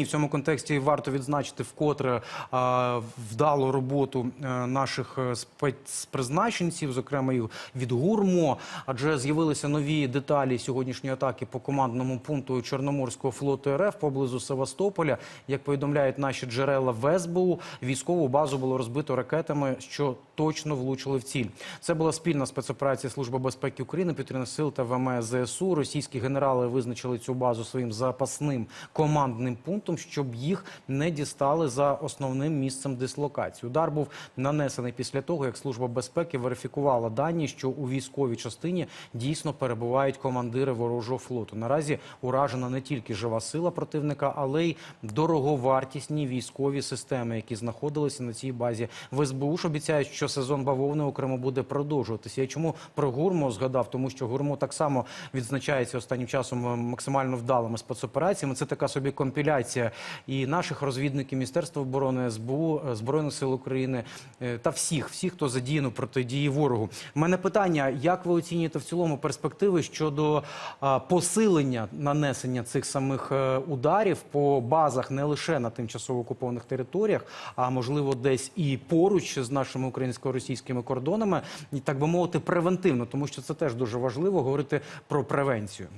І в цьому контексті варто відзначити вкотре а, вдалу роботу е, наших е, спецпризначенців, зокрема і від ГУРМО, адже з'явилися нові деталі сьогоднішньої атаки по командному пункту Чорноморського флоту РФ поблизу Севастополя. Як повідомляють наші джерела в СБУ, військову базу було розбито ракетами, що точно влучили в ціль. Це була спільна спецоперація Служби безпеки України, повітряних сил та ВМС ЗСУ. Російські генерали визначили цю базу своїм запасним командним пунктом, щоб їх не дістали за основним місцем дислокації. Удар був нанесений після того, як служба безпеки верифікувала дані, що у військовій частині дійсно перебувають командири ворожого флоту. Наразі уражена не тільки жива сила противника, але й дороговартісні військові системи, які знаходилися на цій базі. В СБУ ж обіцяють, що сезон бавовни окремо буде продовжуватися. Я чому про гурмо згадав? Тому що гурмо так само відзначається останнім часом максимально вдалими спецопераціями. Це така собі компіляція і наших розвідників Міністерства оборони, СБУ, е, збройних сил України е, та всіх, всіх, хто задіяно протидії ворогу. У мене питання: як ви оцінюєте в цілому перспективи щодо посилення нанесення цих самих е, ударів по базах не лише на тимчасово окупованих територіях, а можливо десь і поруч з нашими українсько-російськими кордонами, так би мовити, превентивно, тому що це теж дуже важливо говорити про превенцію.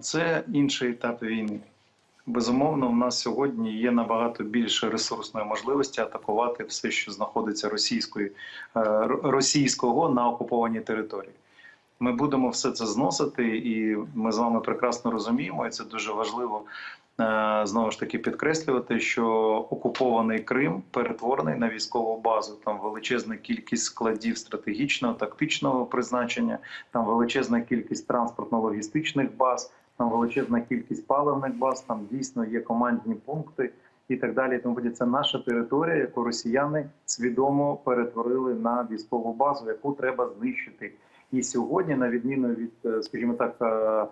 Це інший етап війни. Безумовно, у нас сьогодні є набагато більше ресурсної можливості атакувати все, що знаходиться російською, е, російського на окупованій території. Ми будемо все це зносити, і ми з вами прекрасно розуміємо, і це дуже важливо е, знову ж таки підкреслювати, що окупований Крим перетворений на військову базу. Там величезна кількість складів стратегічного тактичного призначення, там величезна кількість транспортно-логістичних баз, там величезна кількість паливних баз, там дійсно є командні пункти і так далі. Тому подібне. це наша територія, яку росіяни свідомо перетворили на військову базу, яку треба знищити. І сьогодні, на відміну від, е, скажімо так, е,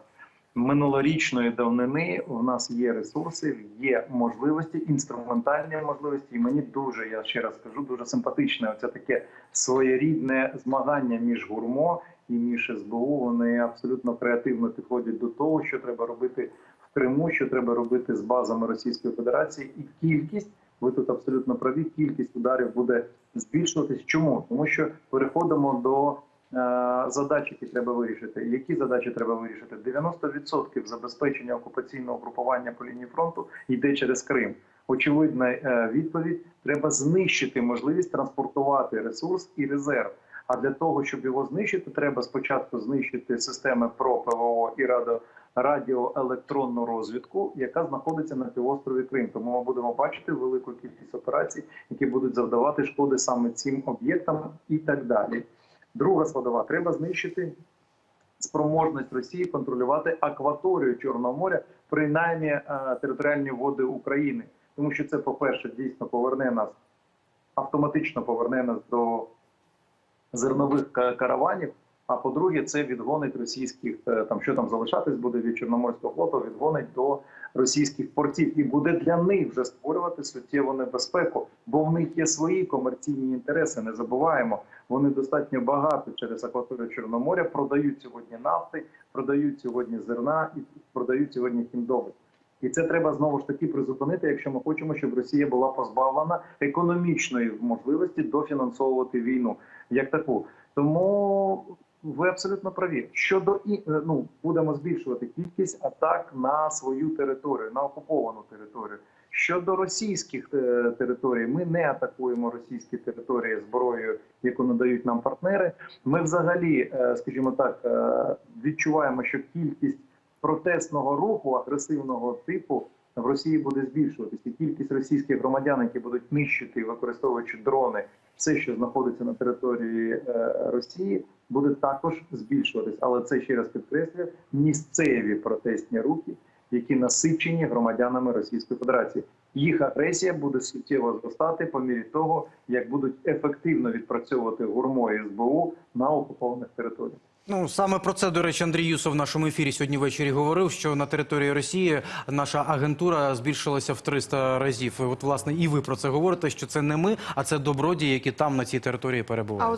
минулорічної давнини, у нас є ресурси, є можливості, інструментальні можливості. І мені дуже, я ще раз кажу, дуже симпатичне. Оце таке своєрідне змагання між гурмо і між СБУ. Вони абсолютно креативно підходять до того, що треба робити в Криму, що треба робити з базами Російської Федерації, і кількість. Ви тут абсолютно праві. Кількість ударів буде збільшуватись. Чому? Тому що переходимо до задач, які треба вирішити. Які задачі треба вирішити? 90% забезпечення окупаційного групування по лінії фронту йде через Крим. Очевидна е, відповідь: треба знищити можливість транспортувати ресурс і резерв. А для того, щоб його знищити, треба спочатку знищити системи ПРО, ПВО і радо, радіоелектронну розвідку, яка знаходиться на півострові Крим. Тому ми будемо бачити велику кількість операцій, які будуть завдавати шкоди саме цим об'єктам і так далі. Друга складова треба знищити спроможність Росії контролювати акваторію Чорного моря, принаймні е, територіальні води України, тому що це, по-перше, дійсно поверне нас автоматично поверне нас до зернових караванів. А по-друге, це відгонить російських е, там, що там залишатись буде від Чорноморського флоту, відгонить до російських портів і буде для них вже створювати суттєву небезпеку, бо в них є свої комерційні інтереси. Не забуваємо, вони достатньо багато через акваторію Чорноморя продають сьогодні нафти, продають сьогодні зерна і продають сьогодні хімдови. І це треба знову ж таки призупинити, якщо ми хочемо, щоб Росія була позбавлена економічної можливості дофінансовувати війну як таку. Тому ви абсолютно праві. Щодо і е, ну будемо збільшувати кількість атак на свою територію, на окуповану територію. Щодо російських е, територій, ми не атакуємо російські території зброєю, яку надають нам партнери. Ми взагалі, е, скажімо так, відчуваємо, що кількість протестного руху агресивного типу в Росії буде збільшуватися. Кількість російських громадян, які будуть нищити, використовуючи дрони, все, що знаходиться на території е, Росії, буде також збільшуватись. Але це ще раз підкреслюю місцеві протестні рухи, які насичені громадянами Російської Федерації. Їх агресія буде суттєво зростати по мірі того, як будуть ефективно відпрацьовувати гурмо СБУ на окупованих територіях. Ну саме про це, до речі, Андрій Юсов в нашому ефірі сьогодні ввечері говорив, що на території Росії наша агентура збільшилася в 300 разів. От власне і ви про це говорите, що це не ми, а це добродії, які там на цій території перебувають.